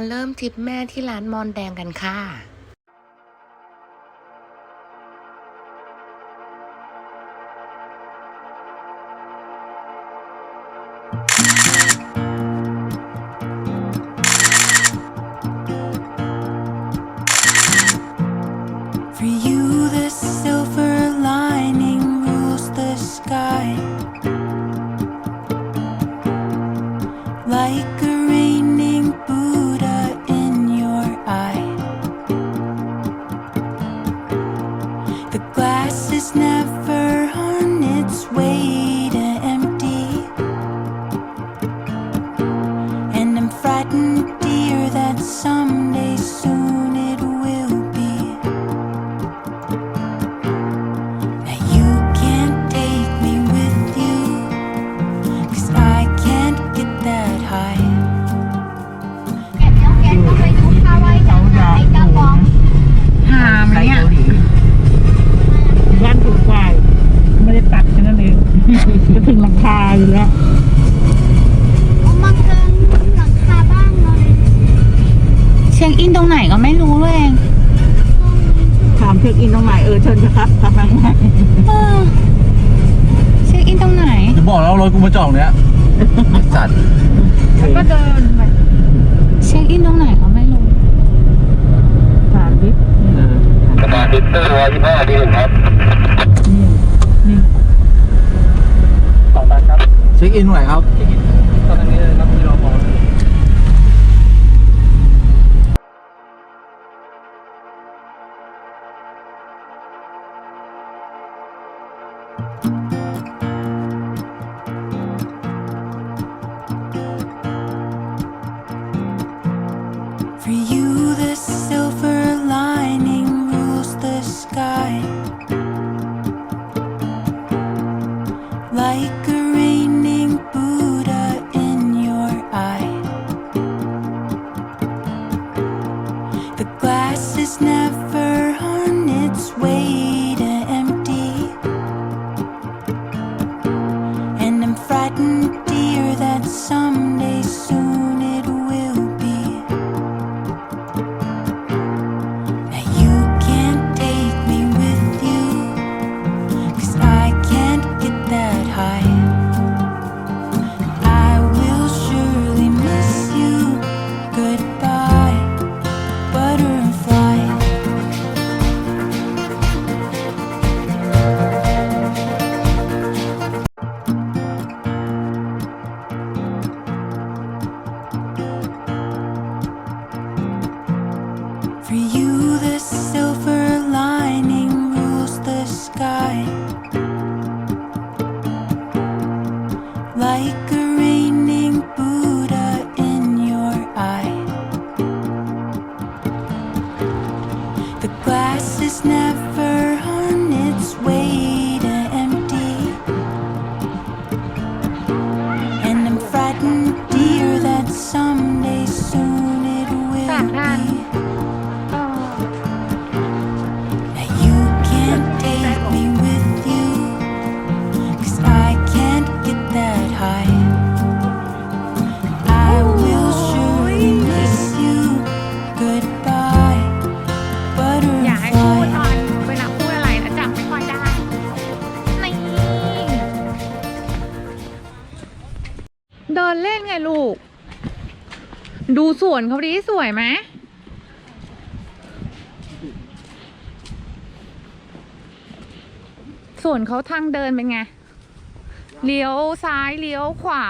มาเริ่มทริปแม่ที่ร้านมอนแดงกันค่ะ เออเชิญครับครับทางไหนเออเช็คอินตรงไหนจะบอกแล้วรถกูมาจอดเนี้ยสัตว์ก็เดินไปเช็คอินตรงไหนก็ไม่รู้ถามดิประมาณดิสเตอร์ร้อยยี่ห้าดีหนึ่งครับนี่สองตันครับ เช็คอินตรงไหนครับเช็คอินตอนนี้ นเล่นไงลูก ดูสวนเขาดีสวยไหมสวนเขาทางเดินเป็นไง เลี้ยวซ้ายเลี้ยวขวา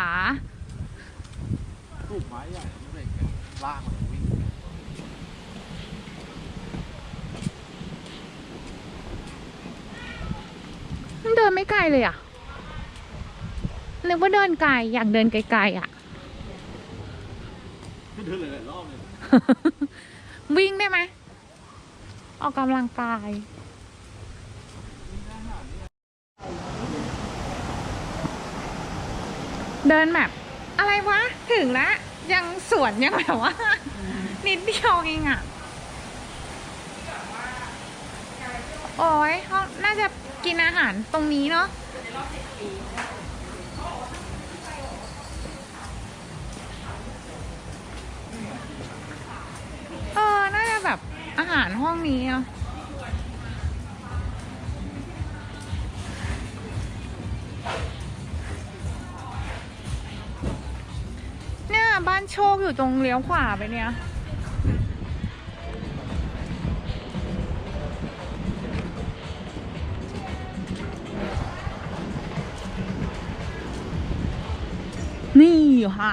ลูกไม้ใหญ่ไม่ได้ลากมันวิ่งมันเดินไม่ไกลเลยอะ นึกว่าเดินไกลอยากเดินไกลๆอะ เดินหลายๆรอบเลยวิ่งได้ไหมออกกำลังกาย เดินแบบ อะไรวะ ถึงแล้วยังสวนยังแบบว่า นิดเดียวเองอะ โอ้ยเขาน่าจะกินอาหารตรงนี้เนาะีอะเนี่ยบ้านโชคอยู่ตรงเลี้ยวขวาไปเนี่ยนี่ค่ะ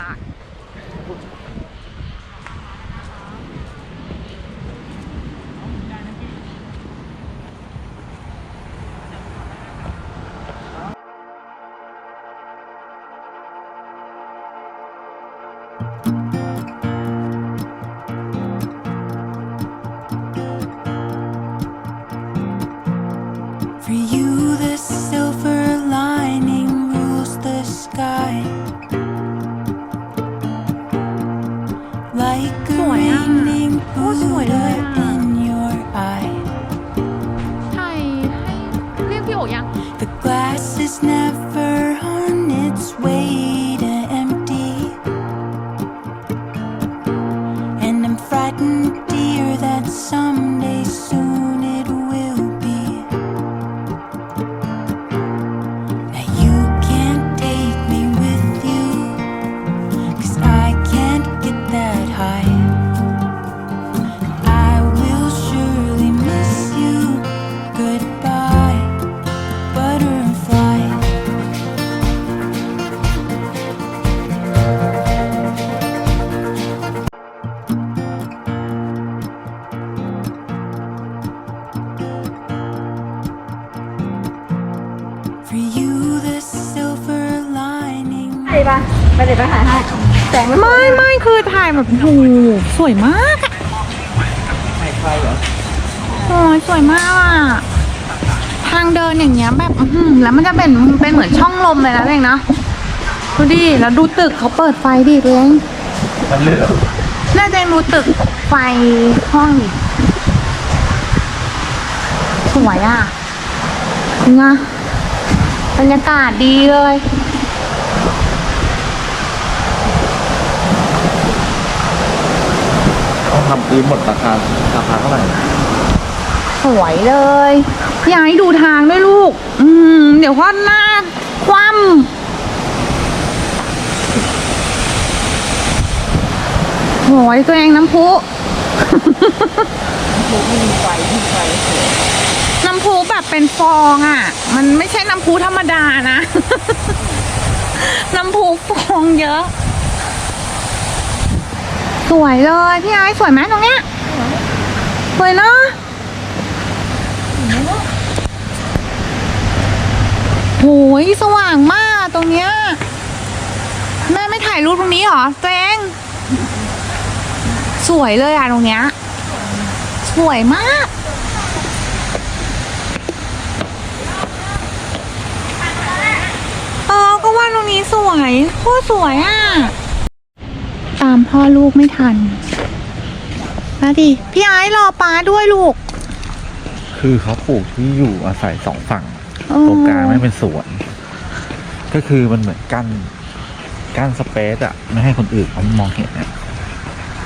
sky. Like a สวยอะ raining โไปปะไปเลยไปหาให้แสงมันไม่ไม่คือถ่ายแบบโอ้โหสวยมากอะให้ใครเหรอโอ้ยสวยมากอะทางเดินอย่างเงี้ยแบบอื้อหือแล้วมันจะเป็นเป็นเหมือนช่องลมเลยนะตัวเองนะดูดิแล้วดูตึกเขาเปิดไฟดิตัวเองมันเลือกน่าจะดูตึกไฟห้องดิสวยอะจริงอะบรรยากาศดีเลย ต้องทำปีหมดราคาราคาเท่าไหร่สวยเลยอยากให้ดูทางด้วยลูก อืม เดี๋ยวก็หน้าคว่ำโหยตัวเองน้ำพุน้ำพุแบบเป็นฟองอะ มันไม่ใช่น้ำพุธรรมดานะ น้ำพุฟองเยอะ สวยเลยพี่ไอ้สวยไหมตรงเนี้ยสวยเนาะโหยสว่างมากตรงเนี้ยแม่ไม่ถ่ายรูปตรงนี้เหรอตัวเองสวยเลยอะตรงเนี้ยสวยมาก เออก็ว่าตรงนี้สวยโคตรสวยอะ พ่อลูกไม่ทันมาดิ พี่ไอ้รอป้าด้วยลูก คือเขาปลูกที่อยู่อาศัยสองฝั่งเออตรงกลางไม่เป็นสวน ก็คือมันเหมือนกั้นกั้นสเปซอะไม่ให้คนอื่นเขามองเห็นเนี่ย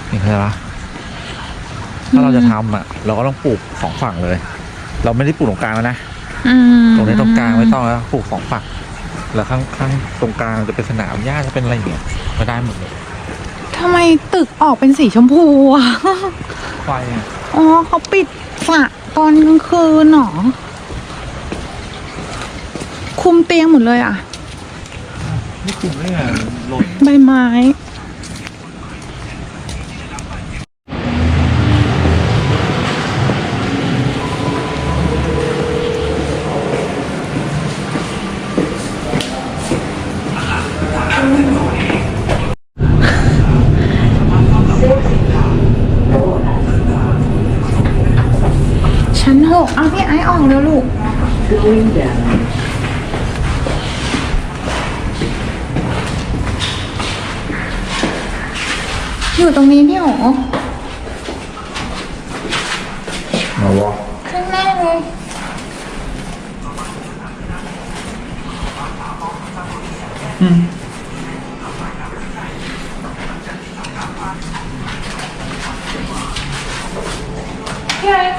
เห็นไหมปะถ้าเราจะทำอะเราก็ต้องปลูกสองฝั่งเลย เราไม่ได้ปลูกตรงกลางแล้วนะอืมตรงนี้ตรงกลางไม่ต้องแล้วปลูกสองฝั่ง แล้วข้างข้างตรงกลางจะเป็นสนามหญ้าจะเป็นอะไรอย่างเงี้ยก็ได้หมดเลย ทำไมตึกออกเป็นสีชมพูอะไฟอะอ๋อเขาปิดฝะตอนกลางคืนเหรอ คุมเตียงหมดเลยอะนี่กลุ่มนี่ไงหล่นใบไม้ ชั้นหกเอาพี่ไอ้ออกแล้วลูกอยู่ตรงนี้พี่โอมาวะข้างหน้าเลยม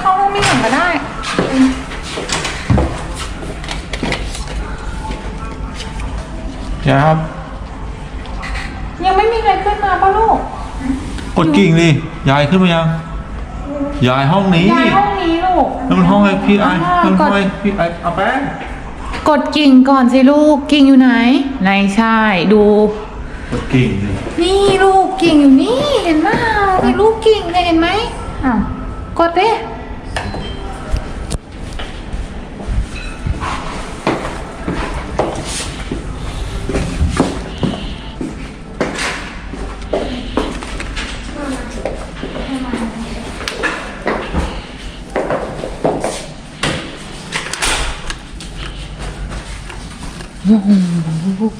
เข้าห้องไม่ถึงก็ได้ ยายครับ ยังไม่มีใครขึ้นมาป่ะลูกกดกิ่งดิยายขึ้นมายัง ยายห้องนี้ย้ายห้องนี้ลูก นั่นมันห้องไอพี่ไออ่านั่นกห้อดงไอพี่ไอเอาแป้งกดกิ่งก่อนสิลูกกิ่งอยู่ไหนไหนใช่ดู กดกิ่งดินี่ลูกกิ่งอยู่นี่เห็นไหมมีลูกกิ่งเนี่ยเห็นไหมอ้าวกดดิ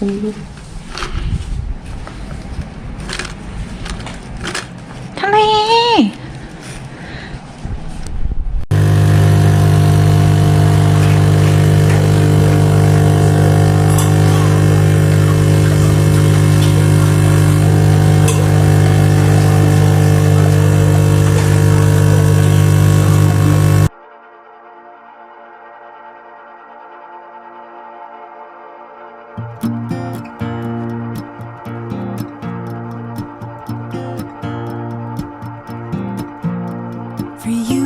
ท For you,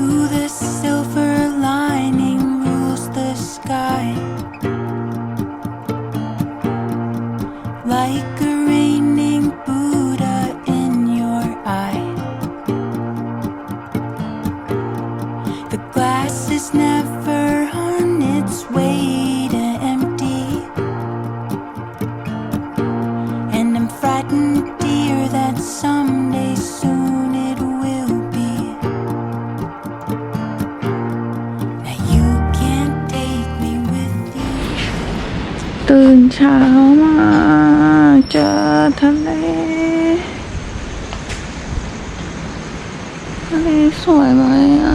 เช้ามาเจอทะเล ทะเลสวยไหมอะ